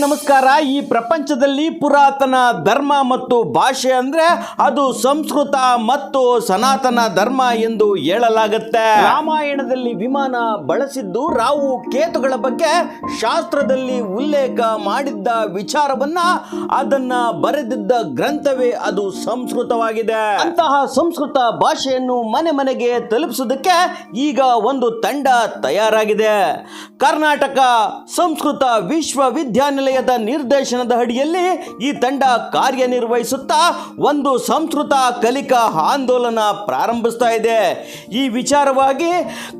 ನಮಸ್ಕಾರ. ಈ ಪ್ರಪಂಚದಲ್ಲಿ ಪುರಾತನ ಧರ್ಮ ಮತ್ತು ಭಾಷೆ ಅಂದ್ರೆ ಅದು ಸಂಸ್ಕೃತ ಮತ್ತು ಸನಾತನ ಧರ್ಮ ಎಂದು ಹೇಳಲಾಗುತ್ತೆ. ರಾಮಾಯಣದಲ್ಲಿ ವಿಮಾನ ಬಳಸಿದ್ದು ರಾವು ಕೇತುಗಳ ಬಗ್ಗೆ ಶಾಸ್ತ್ರದಲ್ಲಿ ಉಲ್ಲೇಖ ಮಾಡಿದ್ದ ವಿಚಾರವನ್ನ ಅದನ್ನ ಬರೆದಿದ್ದ ಗ್ರಂಥವೇ ಅದು ಸಂಸ್ಕೃತವಾಗಿದೆ. ಅಂತಹ ಸಂಸ್ಕೃತ ಭಾಷೆಯನ್ನು ಮನೆ ಮನೆಗೆ ತಲುಪಿಸೋದಕ್ಕೆ ಈಗ ಒಂದು ತಂಡ ತಯಾರಾಗಿದೆ. ಕರ್ನಾಟಕ ಸಂಸ್ಕೃತ ವಿಶ್ವವಿದ್ಯಾನಿಲಯದ ನಿರ್ದೇಶನದ ಅಡಿಯಲ್ಲಿ ಈ ತಂಡ ಕಾರ್ಯನಿರ್ವಹಿಸುತ್ತಾ ಒಂದು ಸಂಸ್ಕೃತ ಕಲಿಕಾ ಆಂದೋಲನ ಪ್ರಾರಂಭಿಸ್ತಾ ಇದೆ. ಈ ವಿಚಾರವಾಗಿ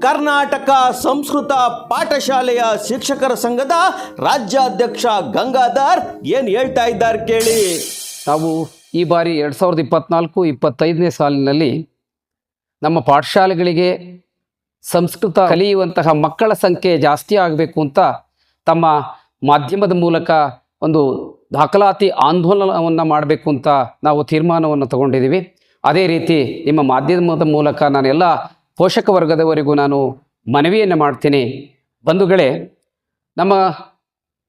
ಕರ್ನಾಟಕ ಸಂಸ್ಕೃತ ಪಾಠಶಾಲೆಯ ಶಿಕ್ಷಕರ ಸಂಘದ ರಾಜ್ಯಾಧ್ಯಕ್ಷ ಗಂಗಾಧರ್ ಏನು ಹೇಳ್ತಾ ಇದ್ದಾರೆ ಕೇಳಿ. ನಾವು ಈ ಬಾರಿ ಎರಡು ಸಾವಿರದ ಇಪ್ಪತ್ನಾಲ್ಕು, ಇಪ್ಪತ್ತೈದನೇ ಸಾಲಿನಲ್ಲಿ ನಮ್ಮ ಪಾಠಶಾಲೆಗಳಿಗೆ ಸಂಸ್ಕೃತ ಕಲಿಯುವಂತಹ ಮಕ್ಕಳ ಸಂಖ್ಯೆ ಜಾಸ್ತಿ ಆಗಬೇಕು ಅಂತ ತಮ್ಮ ಮಾಧ್ಯಮದ ಮೂಲಕ ಒಂದು ದಾಖಲಾತಿ ಆಂದೋಲನವನ್ನು ಮಾಡಬೇಕು ಅಂತ ನಾವು ತೀರ್ಮಾನವನ್ನು ತಗೊಂಡಿದ್ದೀವಿ. ಅದೇ ರೀತಿ ನಿಮ್ಮ ಮಾಧ್ಯಮದ ಮೂಲಕ ನಾನೆಲ್ಲ ಪೋಷಕ ವರ್ಗದವರಿಗೂ ನಾನು ಮನವಿಯನ್ನು ಮಾಡ್ತೀನಿ. ಬಂಧುಗಳೇ, ನಮ್ಮ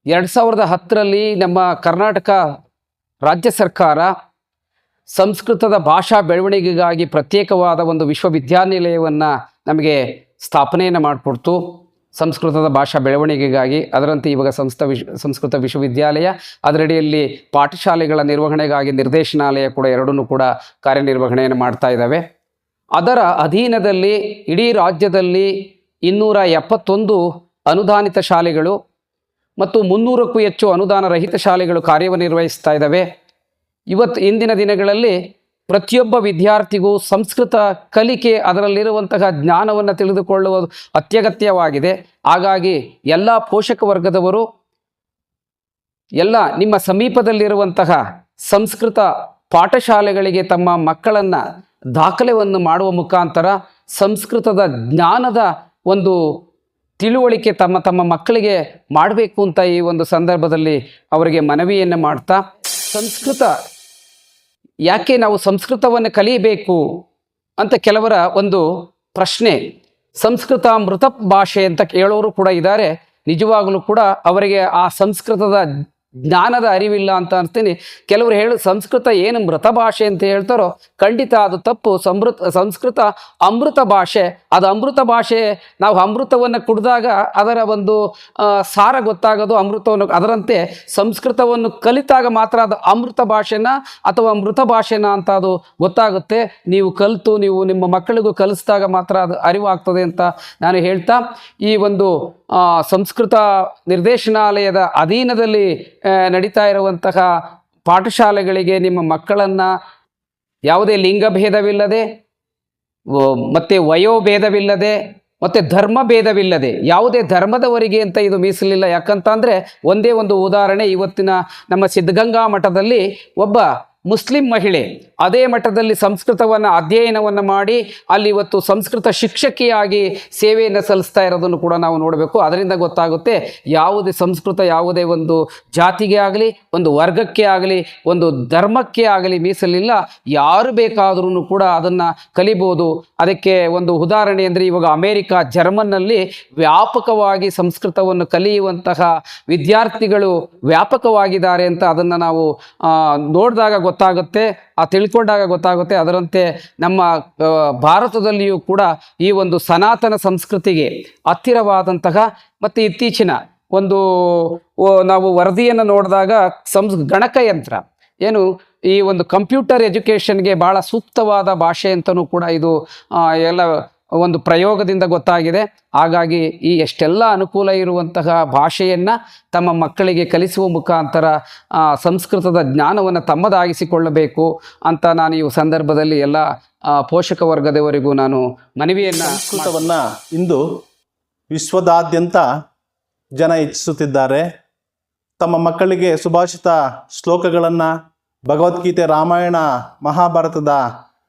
ಎರಡು ಸಾವಿರದ ಹತ್ತರಲ್ಲಿ ನಮ್ಮ ಕರ್ನಾಟಕ ರಾಜ್ಯ ಸರ್ಕಾರ ಸಂಸ್ಕೃತದ ಭಾಷಾ ಬೆಳವಣಿಗೆಗಾಗಿ ಪ್ರತ್ಯೇಕವಾದ ಒಂದು ವಿಶ್ವವಿದ್ಯಾನಿಲಯವನ್ನು ನಮಗೆ ಸ್ಥಾಪನೆಯನ್ನು ಮಾಡಿಕೊಡ್ತು. ಸಂಸ್ಕೃತದ ಭಾಷಾ ಬೆಳವಣಿಗೆಗಾಗಿ ಅದರಂತೆ ಇವಾಗ ಸಂಸ್ಥ ವಿಶ್, ಸಂಸ್ಕೃತ ವಿಶ್ವವಿದ್ಯಾಲಯ, ಅದರಡಿಯಲ್ಲಿ ಪಾಠಶಾಲೆಗಳ ನಿರ್ವಹಣೆಗಾಗಿ ನಿರ್ದೇಶನಾಲಯ ಕೂಡ ಎರಡನ್ನೂ ಕೂಡ ಕಾರ್ಯನಿರ್ವಹಣೆಯನ್ನು ಮಾಡ್ತಾ ಇದ್ದಾವೆ ಅದರ ಅಧೀನದಲ್ಲಿ ಇಡೀ ರಾಜ್ಯದಲ್ಲಿ ಇನ್ನೂರ ಎಪ್ಪತ್ತೊಂದು ಅನುದಾನಿತ ಶಾಲೆಗಳು ಮತ್ತು ಮುನ್ನೂರಕ್ಕೂ ಹೆಚ್ಚು ಅನುದಾನ ರಹಿತ ಶಾಲೆಗಳು ಕಾರ್ಯನಿರ್ವಹಿಸ್ತಾ ಇದ್ದಾವೆ ಇವತ್ತು ಇಂದಿನ ದಿನಗಳಲ್ಲಿ ಪ್ರತಿಯೊಬ್ಬ ವಿದ್ಯಾರ್ಥಿಗೂ ಸಂಸ್ಕೃತ ಕಲಿಕೆ ಅದರಲ್ಲಿರುವಂತಹ ಜ್ಞಾನವನ್ನು ತಿಳಿದುಕೊಳ್ಳುವುದು ಅತ್ಯಗತ್ಯವಾಗಿದೆ. ಹಾಗಾಗಿ ಎಲ್ಲ ಪೋಷಕ ವರ್ಗದವರು, ಎಲ್ಲ ನಿಮ್ಮ ಸಮೀಪದಲ್ಲಿರುವಂತಹ ಸಂಸ್ಕೃತ ಪಾಠಶಾಲೆಗಳಿಗೆ ತಮ್ಮ ಮಕ್ಕಳನ್ನು ದಾಖಲೆಯನ್ನು ಮಾಡುವ ಮುಖಾಂತರ ಸಂಸ್ಕೃತದ ಜ್ಞಾನದ ಒಂದು ತಿಳುವಳಿಕೆ ತಮ್ಮ ತಮ್ಮ ಮಕ್ಕಳಿಗೆ ಮಾಡಬೇಕು ಅಂತ ಈ ಒಂದು ಸಂದರ್ಭದಲ್ಲಿ ಅವರಿಗೆ ಮನವಿಯನ್ನು ಮಾಡ್ತಾ, ಸಂಸ್ಕೃತ ಯಾಕೆ ನಾವು ಸಂಸ್ಕೃತವನ್ನು ಕಲಿಯಬೇಕು ಅಂತ ಕೆಲವರ ಒಂದು ಪ್ರಶ್ನೆ. ಸಂಸ್ಕೃತ ಮೃತ ಭಾಷೆ ಅಂತ ಕೇಳೋರು ಕೂಡ ಇದ್ದಾರೆ. ನಿಜವಾಗಲೂ ಕೂಡ ಅವರಿಗೆ ಆ ಸಂಸ್ಕೃತದ ಜ್ಞಾನದ ಅರಿವಿಲ್ಲ ಅಂತ ಅನ್ತೀನಿ ಕೆಲವರು ಹೇಳು ಸಂಸ್ಕೃತ ಏನು ಮೃತ ಭಾಷೆ ಅಂತ ಹೇಳ್ತಾರೋ ಖಂಡಿತ ಅದು ತಪ್ಪು. ಸಮೃತ, ಸಂಸ್ಕೃತ ಅಮೃತ ಭಾಷೆ. ಅದು ಅಮೃತ ಭಾಷೆ, ನಾವು ಅಮೃತವನ್ನು ಕುಡಿದಾಗ ಅದರ ಒಂದು ಸಾರ ಗೊತ್ತಾಗೋದು ಅಮೃತವನ್ನು, ಅದರಂತೆ ಸಂಸ್ಕೃತವನ್ನು ಕಲಿತಾಗ ಮಾತ್ರ ಅದು ಅಮೃತ ಭಾಷೆನ ಅಥವಾ ಮೃತ ಭಾಷೆನ ಅಂತ ಅದು ಗೊತ್ತಾಗುತ್ತೆ. ನೀವು ಕಲಿತು, ನೀವು ನಿಮ್ಮ ಮಕ್ಕಳಿಗೂ ಕಲಿಸಿದಾಗ ಮಾತ್ರ ಅದು ಅರಿವಾಗ್ತದೆ ಅಂತ ನಾನು ಹೇಳ್ತಾ. ಈ ಒಂದು ಸಂಸ್ಕೃತ ನಿರ್ದೇಶನಾಲಯದ ಅಧೀನದಲ್ಲಿ ನಡೀತಾ ಇರುವಂತಹ ಪಾಠಶಾಲೆಗಳಿಗೆ ನಿಮ್ಮ ಮಕ್ಕಳನ್ನು ಯಾವುದೇ ಲಿಂಗಭೇದವಿಲ್ಲದೆ ಮತ್ತು ವಯೋಭೇದವಿಲ್ಲದೆ ಮತ್ತು ಧರ್ಮ ಭೇದವಿಲ್ಲದೆ, ಯಾವುದೇ ಧರ್ಮದವರಿಗೆ ಅಂತ ಇದು ಮೀಸಲಿಲ್ಲ. ಯಾಕಂತಂದರೆ, ಒಂದೇ ಒಂದು ಉದಾಹರಣೆ ಇವತ್ತಿನ ನಮ್ಮ ಸಿದ್ಧಗಂಗಾ ಮಠದಲ್ಲಿ ಒಬ್ಬ ಮುಸ್ಲಿಂ ಮಹಿಳೆ ಅದೇ ಮಠದಲ್ಲಿ ಸಂಸ್ಕೃತವನ್ನು ಅಧ್ಯಯನವನ್ನು ಮಾಡಿ ಅಲ್ಲಿ ಇವತ್ತು ಸಂಸ್ಕೃತ ಶಿಕ್ಷಕಿಯಾಗಿ ಸೇವೆಯನ್ನು ಸಲ್ಲಿಸ್ತಾ ಇರೋದನ್ನು ಕೂಡ ನಾವು ನೋಡಬೇಕು. ಅದರಿಂದ ಗೊತ್ತಾಗುತ್ತೆ ಯಾವುದೇ ಸಂಸ್ಕೃತ ಯಾವುದೇ ಒಂದು ಜಾತಿಗೆ ಆಗಲಿ, ಒಂದು ವರ್ಗಕ್ಕೆ ಆಗಲಿ, ಒಂದು ಧರ್ಮಕ್ಕೆ ಆಗಲಿ ಮೀಸಲಿಲ್ಲ, ಯಾರು ಬೇಕಾದರೂ ಕೂಡ ಅದನ್ನು ಕಲಿಬೋದು. ಅದಕ್ಕೆ ಒಂದು ಉದಾಹರಣೆ ಅಂದರೆ ಇವಾಗ ಅಮೇರಿಕ, ಜರ್ಮನ್ನಲ್ಲಿ ವ್ಯಾಪಕವಾಗಿ ಸಂಸ್ಕೃತವನ್ನು ಕಲಿಯುವಂತಹ ವಿದ್ಯಾರ್ಥಿಗಳು ವ್ಯಾಪಕವಾಗಿದ್ದಾರೆ ಅಂತ ಅದನ್ನು ನಾವು ನೋಡಿದಾಗ ಗೊತ್ತಾಗುತ್ತೆ, ಆ ತಿಳ್ಕೊಂಡಾಗ ಗೊತ್ತಾಗುತ್ತೆ. ಅದರಂತೆ ನಮ್ಮ ಭಾರತದಲ್ಲಿಯೂ ಕೂಡ ಈ ಒಂದು ಸನಾತನ ಸಂಸ್ಕೃತಿಗೆ ಹತ್ತಿರವಾದಂತಹ ಮತ್ತು ಇತ್ತೀಚಿನ ಒಂದು ನಾವು ವರದಿಯನ್ನು ನೋಡಿದಾಗ ಸಂಸ್ ಗಣಕಯಂತ್ರ ಏನು, ಈ ಒಂದು ಕಂಪ್ಯೂಟರ್ ಎಜುಕೇಷನ್ಗೆ ಭಾಳ ಸೂಕ್ತವಾದ ಭಾಷೆ ಅಂತಲೂ ಕೂಡ ಇದು ಎಲ್ಲ ಒಂದು ಪ್ರಯೋಗದಿಂದ ಗೊತ್ತಾಗಿದೆ. ಹಾಗಾಗಿ ಈ ಎಷ್ಟೆಲ್ಲ ಅನುಕೂಲ ಇರುವಂತಹ ಭಾಷೆಯನ್ನು ತಮ್ಮ ಮಕ್ಕಳಿಗೆ ಕಲಿಸುವ ಮುಖಾಂತರ ಸಂಸ್ಕೃತದ ಜ್ಞಾನವನ್ನು ತಮ್ಮದಾಗಿಸಿಕೊಳ್ಳಬೇಕು ಅಂತ ನಾನು ಈ ಸಂದರ್ಭದಲ್ಲಿ ಎಲ್ಲ ಪೋಷಕ ವರ್ಗದವರಿಗೂ ನಾನು ಮನವಿಯನ್ನು ಸಂಸ್ಕೃತವನ್ನು ಇಂದು ವಿಶ್ವದಾದ್ಯಂತ ಜನ ಇಚ್ಛಿಸುತ್ತಿದ್ದಾರೆ ತಮ್ಮ ಮಕ್ಕಳಿಗೆ ಸುಭಾಷಿತ ಶ್ಲೋಕಗಳನ್ನು, ಭಗವದ್ಗೀತೆ ರಾಮಾಯಣ, ಮಹಾಭಾರತದ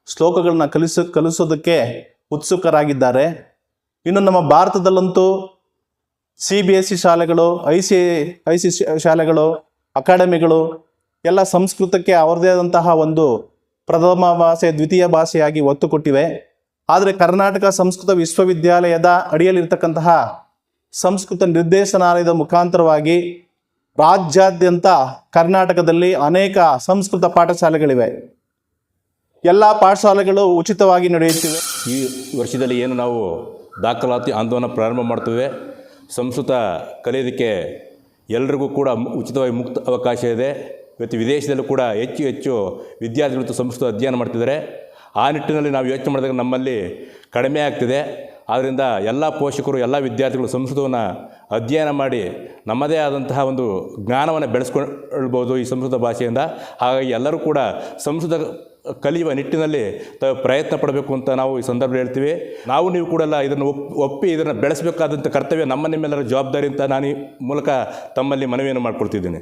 ಶ್ಲೋಕಗಳನ್ನ ಕಲಿಸ, ಕಲಿಸೋದಕ್ಕೆ ಉತ್ಸುಕರಾಗಿದ್ದಾರೆ. ಇನ್ನು ನಮ್ಮ ಭಾರತದಲ್ಲಂತೂ ಸಿ ಬಿ ಎಸ್ ಸಿ ಶಾಲೆಗಳು ಐ ಸಿ ಐ ಸಿ ಶಾಲೆಗಳು, ಅಕಾಡೆಮಿಗಳು ಎಲ್ಲ ಸಂಸ್ಕೃತಕ್ಕೆ ಅವರದೇ ಆದಂತಹ ಒಂದು ಪ್ರಥಮ ಭಾಷೆ, ದ್ವಿತೀಯ ಭಾಷೆಯಾಗಿ ಒತ್ತು ಕೊಟ್ಟಿವೆ. ಆದರೆ ಕರ್ನಾಟಕ ಸಂಸ್ಕೃತ ವಿಶ್ವವಿದ್ಯಾಲಯದ ಅಡಿಯಲ್ಲಿರ್ತಕ್ಕಂತಹ ಸಂಸ್ಕೃತ ನಿರ್ದೇಶನಾಲಯದ ಮುಖಾಂತರವಾಗಿ ರಾಜ್ಯಾದ್ಯಂತ ಕರ್ನಾಟಕದಲ್ಲಿ ಅನೇಕ ಸಂಸ್ಕೃತ ಪಾಠಶಾಲೆಗಳಿವೆ. ಎಲ್ಲ ಪಾಠಶಾಲೆಗಳು ಉಚಿತವಾಗಿ ನಡೆಯುತ್ತಿವೆ. ಈ ವರ್ಷದಲ್ಲಿ ಏನು ನಾವು ದಾಖಲಾತಿ ಆಂದೋಲನ ಪ್ರಾರಂಭ ಮಾಡ್ತೇವೆ. ಸಂಸ್ಕೃತ ಕಲಿಯೋದಕ್ಕೆ ಎಲ್ರಿಗೂ ಕೂಡ ಉಚಿತವಾಗಿ ಮುಕ್ತ ಅವಕಾಶ ಇದೆ. ಇವತ್ತು ವಿದೇಶದಲ್ಲೂ ಕೂಡ ಹೆಚ್ಚು ಹೆಚ್ಚು ವಿದ್ಯಾರ್ಥಿಗಳು ಸಂಸ್ಕೃತ ಅಧ್ಯಯನ ಮಾಡ್ತಿದ್ದಾರೆ. ಆ ನಿಟ್ಟಿನಲ್ಲಿ ನಾವು ಯೋಚನೆ ಮಾಡಿದಾಗ ನಮ್ಮಲ್ಲಿ ಕಡಿಮೆ ಆಗ್ತಿದೆ. ಆದ್ದರಿಂದ ಎಲ್ಲ ಪೋಷಕರು, ಎಲ್ಲ ವಿದ್ಯಾರ್ಥಿಗಳು ಸಂಸ್ಕೃತವನ್ನು ಅಧ್ಯಯನ ಮಾಡಿ ನಮ್ಮದೇ ಆದಂತಹ ಒಂದು ಜ್ಞಾನವನ್ನು ಬೆಳೆಸ್ಕೊಳ್ಬೋದು ಈ ಸಂಸ್ಕೃತ ಭಾಷೆಯಿಂದ. ಹಾಗಾಗಿ ಎಲ್ಲರೂ ಕೂಡ ಸಂಸ್ಕೃತ ಕಲಿಯುವ ನಿಟ್ಟಿನಲ್ಲಿ ತಾವು ಪ್ರಯತ್ನ ಪಡಬೇಕು ಅಂತ ನಾವು ಈ ಸಂದರ್ಭ ಹೇಳ್ತೀವಿ. ನಾವು ನೀವು ಕೂಡ ಇದನ್ನು ಒಪ್, ಒಪ್ಪಿ ಇದನ್ನು ಬೆಳೆಸಬೇಕಾದಂಥ ಕರ್ತವ್ಯ ನಮ್ಮ ನಿಮ್ಮೆಲ್ಲರ ಜವಾಬ್ದಾರಿ ಅಂತ ನಾನು ಈ ಮೂಲಕ ತಮ್ಮಲ್ಲಿ ಮನವಿಯನ್ನು ಮಾಡಿಕೊಡ್ತಿದ್ದೀನಿ